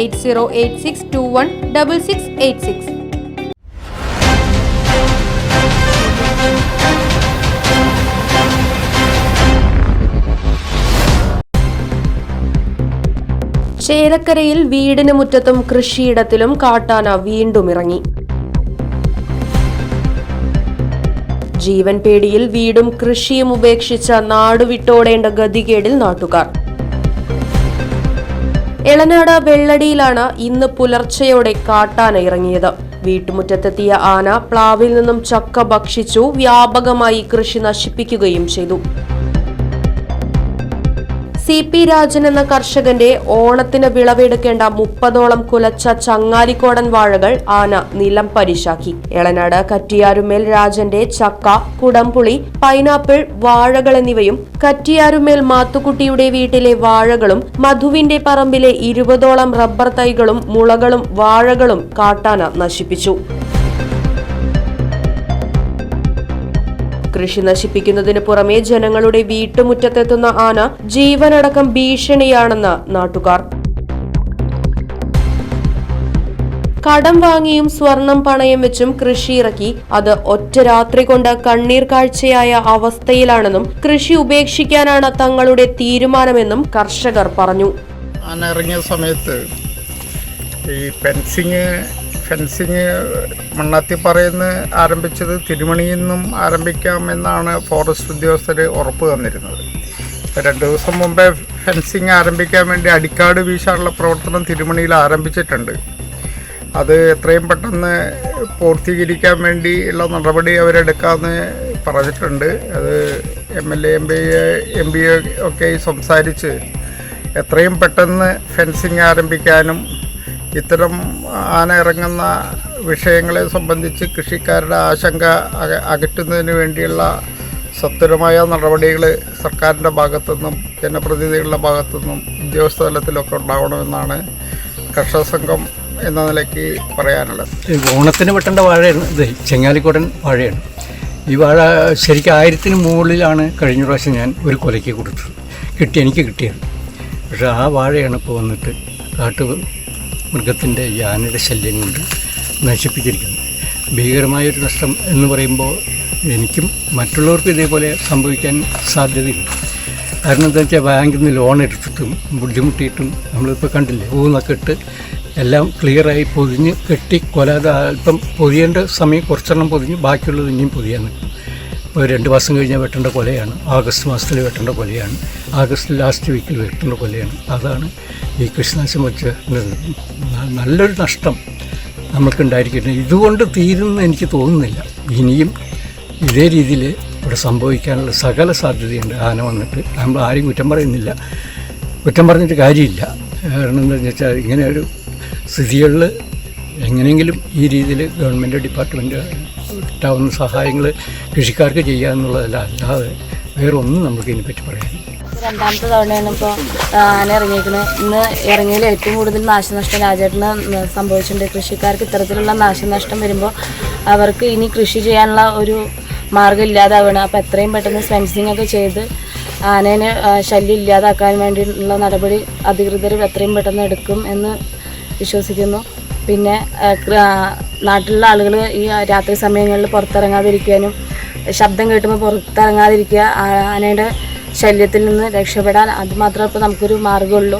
Eight zero eight six two one double six eight six. ചേലക്കരയിൽ വീടിന് മുറ്റത്തും കൃഷിയിടത്തിലും കാട്ടാന വീണ്ടും ഇറങ്ങി. ജീവൻ പേടിയിൽ വീടും കൃഷിയും ഉപേക്ഷിച്ച നാടുവിട്ടോടേണ്ട ഗതികേടിൽ നാട്ടുകാർ. എളനാട് വെള്ളടിയിലാണ് ഇന്ന് പുലർച്ചയോടെ കാട്ടാന ഇറങ്ങിയത്. വീട്ടുമുറ്റത്തെത്തിയ ആന പ്ലാവിൽ നിന്നും ചക്ക ഭക്ഷിച്ചു വ്യാപകമായി കൃഷി നശിപ്പിക്കുകയും ചെയ്തു. സി പി രാജൻ എന്ന കർഷകന്റെ ഓണത്തിന് വിളവെടുക്കേണ്ട മുപ്പതോളം കുലച്ച ചങ്ങാലിക്കോടൻ വാഴകൾ ആന നിലം പരിശാക്കി. എളനാട് കറ്റിയാരുമേൽ രാജന്റെ ചക്ക കുടംപുളി പൈനാപ്പിൾ വാഴകൾ എന്നിവയും കറ്റിയാരുമേൽ മാത്തുക്കുട്ടിയുടെ വീട്ടിലെ വാഴകളും മധുവിന്റെ പറമ്പിലെ ഇരുപതോളം റബ്ബർ തൈകളും മുളകളും വാഴകളും കാട്ടാന നശിപ്പിച്ചു. കൃഷി നശിപ്പിക്കുന്നതിന് പുറമെ ജനങ്ങളുടെ വീട്ടുമുറ്റത്തെത്തുന്ന ആന ജീവനടക്കം ഭീഷണിയാണെന്ന് നാട്ടുകാർ. കടം വാങ്ങിയും സ്വർണം പണയം വെച്ചും കൃഷി ഇറക്കി. അത് ഒറ്റ രാത്രി കൊണ്ട് കണ്ണീർ കാഴ്ചയായ അവസ്ഥയിലാണെന്നും കൃഷി ഉപേക്ഷിക്കാനാണ് തങ്ങളുടെ തീരുമാനമെന്നും കർഷകർ പറഞ്ഞു. ആന ഇറങ്ങിയ സമയത്ത് ഈ ഫെൻസിങ് ഫെൻസിങ് മണ്ണാത്തിപ്പാറയിൽ ആരംഭിച്ചത് തിരുമണിയിൽ നിന്നും ആരംഭിക്കാമെന്നാണ് ഫോറസ്റ്റ് ഉദ്യോഗസ്ഥർ ഉറപ്പ് തന്നിരുന്നത്. രണ്ടു രണ്ട് ദിവസം മുമ്പേ ഫെൻസിങ് ആരംഭിക്കാൻ വേണ്ടി അടിക്കാട് വീശാനുള്ള പ്രവർത്തനം തിരുമണിയിൽ ആരംഭിച്ചിട്ടുണ്ട്. അത് എത്രയും പെട്ടെന്ന് പൂർത്തീകരിക്കാൻ വേണ്ടിയുള്ള നടപടി അവരെടുക്കാമെന്ന് പറഞ്ഞിട്ടുണ്ട്. അത് M L A M P M P ഒക്കെ സംസാരിച്ച് എത്രയും പെട്ടെന്ന് ഫെൻസിങ് ആരംഭിക്കാനും ഇത്തരം ആന ഇറങ്ങുന്ന വിഷയങ്ങളെ സംബന്ധിച്ച് കൃഷിക്കാരുടെ ആശങ്ക അക അകറ്റുന്നതിന് വേണ്ടിയുള്ള സത്വരമായ നടപടികൾ സർക്കാരിന്റെ ഭാഗത്തുനിന്നും ജനപ്രതിനിധികളുടെ ഭാഗത്തുനിന്നും ഉദ്യോഗസ്ഥ തലത്തിലൊക്കെ ഉണ്ടാവണമെന്നാണ് കർഷക സംഘം എന്ന നിലയ്ക്ക് പറയാനുള്ളത്. ഓണത്തിന് വെട്ടേണ്ട വാഴയാണ്. ഇത് ചെങ്ങാലിക്കോടൻ വാഴയാണ്. ഈ വാഴ ശരിക്കും ആയിരത്തിന് മുകളിലാണ് കഴിഞ്ഞ പ്രാവശ്യം ഞാൻ ഒരു കൊലയ്ക്ക് കൊടുത്തത്. കിട്ടി എനിക്ക് കിട്ടിയത്. പക്ഷേ ആ വാഴയാണ് ഇപ്പോൾ വന്നിട്ട് കാട്ടു മൃഗത്തിന്റെ യാനയുടെ ശല്യം കൊണ്ട് നശിപ്പിച്ചിരിക്കുന്നത് ഭീകരമായൊരു നഷ്ടം എന്ന് പറയുമ്പോൾ എനിക്കും മറ്റുള്ളവർക്കും ഇതേപോലെ സംഭവിക്കാൻ സാധ്യതയുണ്ട് കാരണം എന്താ വെച്ചാൽ ബാങ്കിൽ നിന്ന് ലോൺ എടുത്തിട്ടും ബുദ്ധിമുട്ടിയിട്ടും നമ്മളിപ്പോൾ കണ്ടില്ലേ ഊന്നൊക്കെ ഇട്ട് എല്ലാം ക്ലിയറായി പൊതിഞ്ഞ് കെട്ടി കൊലാതെ അല്പം പൊതിയേണ്ട സമയം കുറച്ചെണ്ണം പൊതിഞ്ഞ് ബാക്കിയുള്ളത് ഇനിയും പൊതിയാൻ നിൽക്കും. രണ്ട് മാസം കഴിഞ്ഞാൽ വെട്ടേണ്ട കൊലയാണ്. ആഗസ്റ്റ് മാസത്തിൽ വെട്ടേണ്ട കൊലയാണ്. ആഗസ്റ്റ് ലാസ്റ്റ് വീക്കിൽ വെട്ടേണ്ട കൊലയാണ്. അതാണ് ഈ കൃഷിനാശം വെച്ച് നല്ലൊരു നഷ്ടം നമ്മൾക്കുണ്ടായിരിക്കുന്നത്. ഇതുകൊണ്ട് തീരുമെന്ന് എനിക്ക് തോന്നുന്നില്ല. ഇനിയും ഇതേ രീതിയിൽ ഇവിടെ സംഭവിക്കാനുള്ള സകല സാധ്യതയുണ്ട്. ആന വന്നിട്ട് നമ്മൾ ആരും കുറ്റം പറയുന്നില്ല. കുറ്റം പറഞ്ഞിട്ട് കാര്യമില്ല. കാരണം എന്താണെന്ന് വെച്ചാൽ ഇങ്ങനെ ഒരു സ്ഥിതികളിൽ എങ്ങനെയെങ്കിലും ഈ രീതിയിൽ ഗവൺമെന്റ് ഡിപ്പാർട്ട്മെന്റ് കിട്ടാവുന്ന സഹായങ്ങൾ കൃഷിക്കാർക്ക് ചെയ്യാമെന്നുള്ളതല്ല അല്ലാതെ വേറെ ഒന്നും നമുക്ക് ഇതിനെപ്പറ്റി പറയാൻ രണ്ടാമത്തെ തവണയാണ് ഇപ്പോൾ ആന ഇറങ്ങിയിരിക്കുന്നത് ഇന്ന് ഇറങ്ങിയതിൽ ഏറ്റവും കൂടുതൽ നാശനഷ്ടം രാജേട്ടന് സംഭവിച്ചിട്ടുണ്ട്. കൃഷിക്കാർക്ക് ഇത്തരത്തിലുള്ള നാശനഷ്ടം വരുമ്പോൾ അവർക്ക് ഇനി കൃഷി ചെയ്യാനുള്ള ഒരു മാർഗം ഇല്ലാതാവണം. അപ്പോൾ എത്രയും പെട്ടെന്ന് ഫെൻസിങ് ഒക്കെ ചെയ്ത് ആനേനെ ശല്യം ഇല്ലാതാക്കാൻ വേണ്ടിയുള്ള നടപടി അധികൃതർ എത്രയും പെട്ടെന്ന് എടുക്കും എന്ന് വിശ്വസിക്കുന്നു. പിന്നെ നാട്ടിലുള്ള ആളുകൾ ഈ രാത്രി സമയങ്ങളിൽ പുറത്തിറങ്ങാതിരിക്കാനും ശബ്ദം കേട്ടുമ്പോൾ പുറത്തിറങ്ങാതിരിക്കുക ആനയുടെ ശല്യത്തിൽ നിന്ന് രക്ഷപ്പെടാൻ അത് മാത്രമേ ഇപ്പോൾ നമുക്കൊരു മാർഗമുള്ളൂ.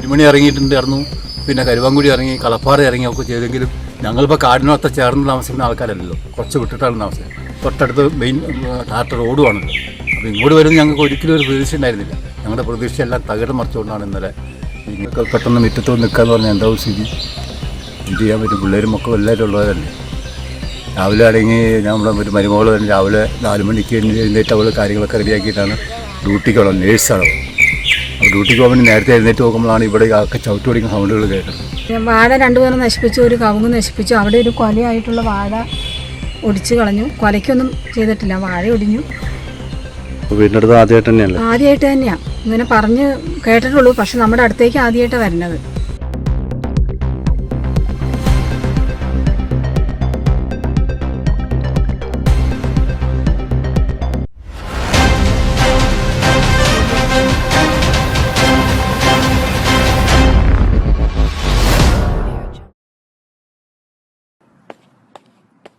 ഇരുമണി ഇറങ്ങിയിട്ടുണ്ടായിരുന്നു. പിന്നെ കരുവാങ്കുടി ഇറങ്ങി കളപ്പാറ ഇറങ്ങി ഒക്കെ ചെയ്തെങ്കിലും ഞങ്ങളിപ്പോൾ കാടിനൊത്ത ചേർന്ന് താമസിക്കുന്ന ആൾക്കാരല്ലല്ലോ. കുറച്ച് വിട്ടിട്ടാണ് താമസിക്കുന്നത്. തൊട്ടടുത്ത് മെയിൻ ടാറ്റ റോഡുമാണല്ലോ അപ്പോൾ ഇങ്ങോട്ട് വരുന്ന ഞങ്ങൾക്ക് ഒരിക്കലും ഒരു പ്രതീക്ഷ ഉണ്ടായിരുന്നില്ല. ഞങ്ങളുടെ പ്രതീക്ഷയെല്ലാം തകിടം മറിച്ചുകൊണ്ടാണ് ഇന്നലെ പെട്ടെന്ന് മുറ്റത്ത് നിൽക്കുക നിൽക്കാന്ന് പറഞ്ഞാൽ എന്താ സ്ഥിതി? എന്ത് ചെയ്യാൻ പറ്റും? പിള്ളേരും മക്കളും എല്ലാവരും ഉള്ളവരല്ലേ? രാവിലെ ആണെങ്കിൽ നമ്മുടെ ഒരു മരുമകൾ തന്നെ രാവിലെ നാല് മണിക്ക് എഴുന്നേറ്റ് അവൾ കാര്യങ്ങളൊക്കെ റെഡിയാക്കിയിട്ടാണ് ഡ്യൂട്ടിക്കുള്ള നേഴ്സാണ് അപ്പോൾ ഡ്യൂട്ടിക്ക് പോകാൻ നേരത്തെ എഴുന്നേറ്റ് നോക്കുമ്പോഴാണ് ഇവിടെ ഒക്കെ ചവിട്ടി പിടിക്കുന്ന സൗണ്ടുകൾ കേട്ടത് വാഴ രണ്ടുപേരും നശിപ്പിച്ചു. ഒരു കവുങ്ങ് നശിപ്പിച്ചു. അവിടെ ഒരു കൊലയായിട്ടുള്ള വാഴ ഒടിച്ചു കളഞ്ഞു. കൊലയ്ക്കൊന്നും ചെയ്തിട്ടില്ല. വാഴ ഒടിഞ്ഞു. വീടിനടുത്ത് ആദ്യമായിട്ട് തന്നെയല്ലേ? ആദ്യമായിട്ട് തന്നെയാണ് ഇങ്ങനെ പറഞ്ഞ് കേട്ടിട്ടുള്ളൂ. പക്ഷെ നമ്മുടെ അടുത്തേക്ക് ആദ്യമായിട്ടാണ് വരുന്നത്.